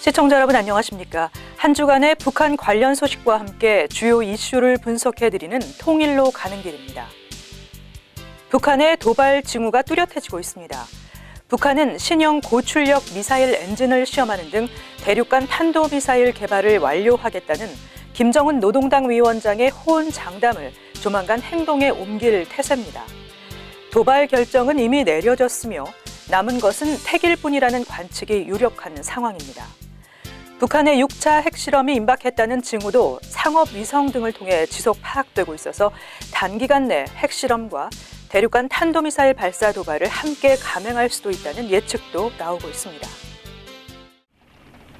시청자 여러분 안녕하십니까? 한 주간의 북한 관련 소식과 함께 주요 이슈를 분석해드리는 통일로 가는 길입니다. 북한의 도발 징후가 뚜렷해지고 있습니다. 북한은 신형 고출력 미사일 엔진을 시험하는 등 대륙간 탄도미사일 개발을 완료하겠다는 김정은 노동당 위원장의 호언 장담을 조만간 행동에 옮길 태세입니다. 도발 결정은 이미 내려졌으며 남은 것은 택일 뿐이라는 관측이 유력한 상황입니다. 북한의 6차 핵실험이 임박했다는 징후도 상업 위성 등을 통해 지속 파악되고 있어서 단기간 내 핵실험과 대륙간 탄도미사일 발사 도발을 함께 감행할 수도 있다는 예측도 나오고 있습니다.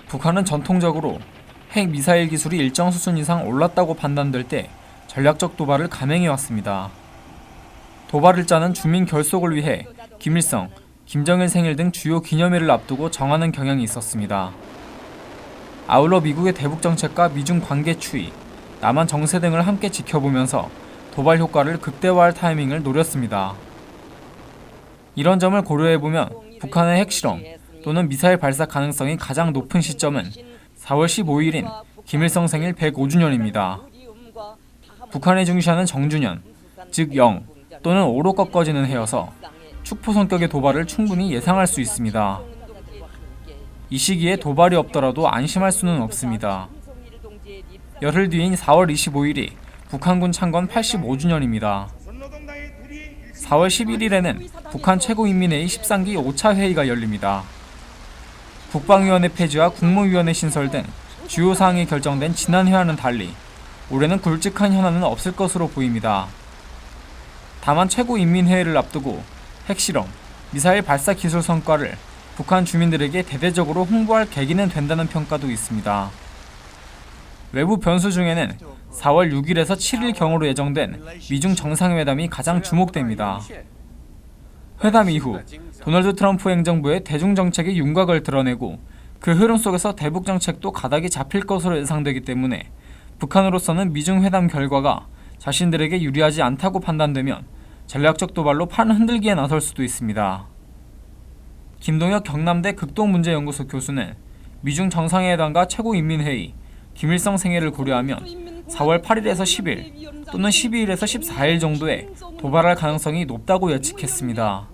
북한은 전통적으로 핵 미사일 기술이 일정 수준 이상 올랐다고 판단될 때 전략적 도발을 감행해 왔습니다. 도발을 짜는 주민 결속을 위해 김일성, 김정일 생일 등 주요 기념일을 앞두고 정하는 경향이 있었습니다. 아울러 미국의 대북 정책과 미중 관계 추이, 남한 정세 등을 함께 지켜보면서 도발 효과를 극대화할 타이밍을 노렸습니다. 이런 점을 고려해보면 북한의 핵실험 또는 미사일 발사 가능성이 가장 높은 시점은 4월 15일인 김일성 생일 105주년입니다. 북한이 중시하는 정주년, 즉 0 또는 5로 꺾어지는 해여서 축포 성격의 도발을 충분히 예상할 수 있습니다. 이 시기에 도발이 없더라도 안심할 수는 없습니다. 열흘 뒤인 4월 25일이 북한군 창건 85주년입니다. 4월 11일에는 북한 최고인민회의 13기 5차 회의가 열립니다. 국방위원회 폐지와 국무위원회 신설 등 주요 사항이 결정된 지난 회와는 달리 올해는 굵직한 현안은 없을 것으로 보입니다. 다만 최고인민회의를 앞두고 핵실험, 미사일 발사 기술 성과를 북한 주민들에게 대대적으로 홍보할 계기는 된다는 평가도 있습니다. 외부 변수 중에는 4월 6일에서 7일 경으로 예정된 미중 정상회담이 가장 주목됩니다. 회담 이후 도널드 트럼프 행정부의 대중 정책의 윤곽을 드러내고 그 흐름 속에서 대북 정책도 가닥이 잡힐 것으로 예상되기 때문에 북한으로서는 미중 회담 결과가 자신들에게 유리하지 않다고 판단되면 전략적 도발로 판을 흔들기에 나설 수도 있습니다. 김동혁 경남대 극동문제연구소 교수는 미중 정상회담과 최고인민회의, 김일성 생애를 고려하면 4월 8일에서 10일 또는 12일에서 14일 정도에 도발할 가능성이 높다고 예측했습니다.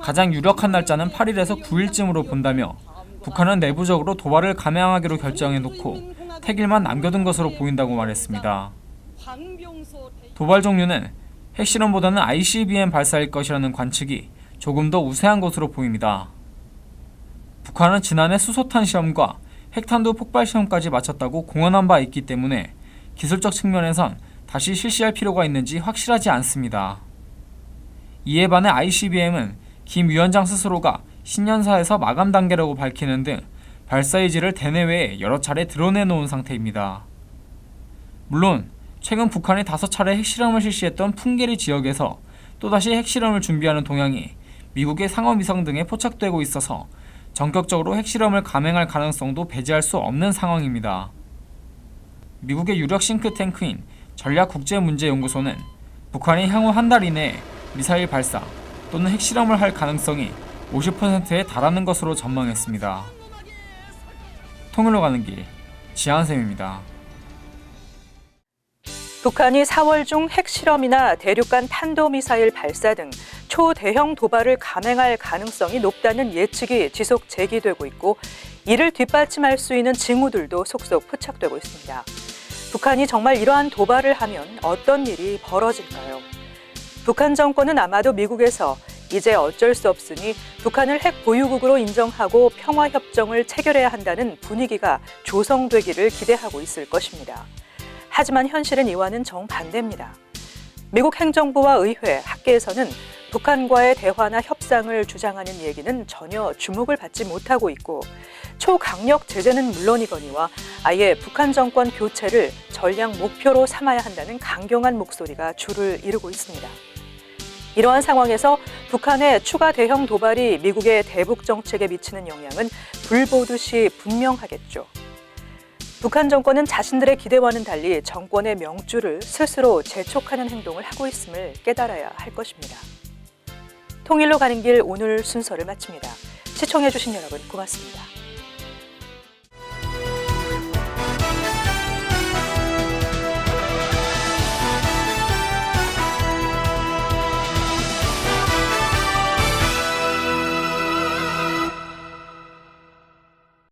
가장 유력한 날짜는 8일에서 9일쯤으로 본다며 북한은 내부적으로 도발을 감행하기로 결정해놓고 택일만 남겨둔 것으로 보인다고 말했습니다. 도발 종류는 핵실험보다는 ICBM 발사일 것이라는 관측이 조금 더 우세한 것으로 보입니다. 북한은 지난해 수소탄 시험과 핵탄두 폭발 시험까지 마쳤다고 공언한 바 있기 때문에 기술적 측면에선 다시 실시할 필요가 있는지 확실하지 않습니다. 이에 반해 ICBM은 김 위원장 스스로가 신년사에서 마감 단계라고 밝히는 등 발사 의지를 대내외에 여러 차례 드러내 놓은 상태입니다. 물론 최근 북한이 다섯 차례 핵실험을 실시했던 풍계리 지역에서 또다시 핵실험을 준비하는 동향이 미국의 상어위성 등에 포착되고 있어서 전격적으로 핵실험을 감행할 가능성도 배제할 수 없는 상황입니다. 미국의 유력 싱크탱크인 전략국제문제연구소는 북한이 향후 한 달 이내에 미사일 발사 또는 핵실험을 할 가능성이 50%에 달하는 것으로 전망했습니다. 통일로 가는 길 지한샘입니다. 북한이 4월 중 핵실험이나 대륙간 탄도미사일 발사 등 초대형 도발을 감행할 가능성이 높다는 예측이 지속 제기되고 있고 이를 뒷받침할 수 있는 징후들도 속속 포착되고 있습니다. 북한이 정말 이러한 도발을 하면 어떤 일이 벌어질까요? 북한 정권은 아마도 미국에서 이제 어쩔 수 없으니 북한을 핵 보유국으로 인정하고 평화협정을 체결해야 한다는 분위기가 조성되기를 기대하고 있을 것입니다. 하지만 현실은 이와는 정반대입니다. 미국 행정부와 의회, 학계에서는 북한과의 대화나 협상을 주장하는 얘기는 전혀 주목을 받지 못하고 있고 초강력 제재는 물론이거니와 아예 북한 정권 교체를 전략 목표로 삼아야 한다는 강경한 목소리가 줄을 이루고 있습니다. 이러한 상황에서 북한의 추가 대형 도발이 미국의 대북 정책에 미치는 영향은 불보듯이 분명하겠죠. 북한 정권은 자신들의 기대와는 달리 정권의 명주를 스스로 재촉하는 행동을 하고 있음을 깨달아야 할 것입니다. 통일로 가는 길 오늘 순서를 마칩니다. 시청해주신 여러분 고맙습니다.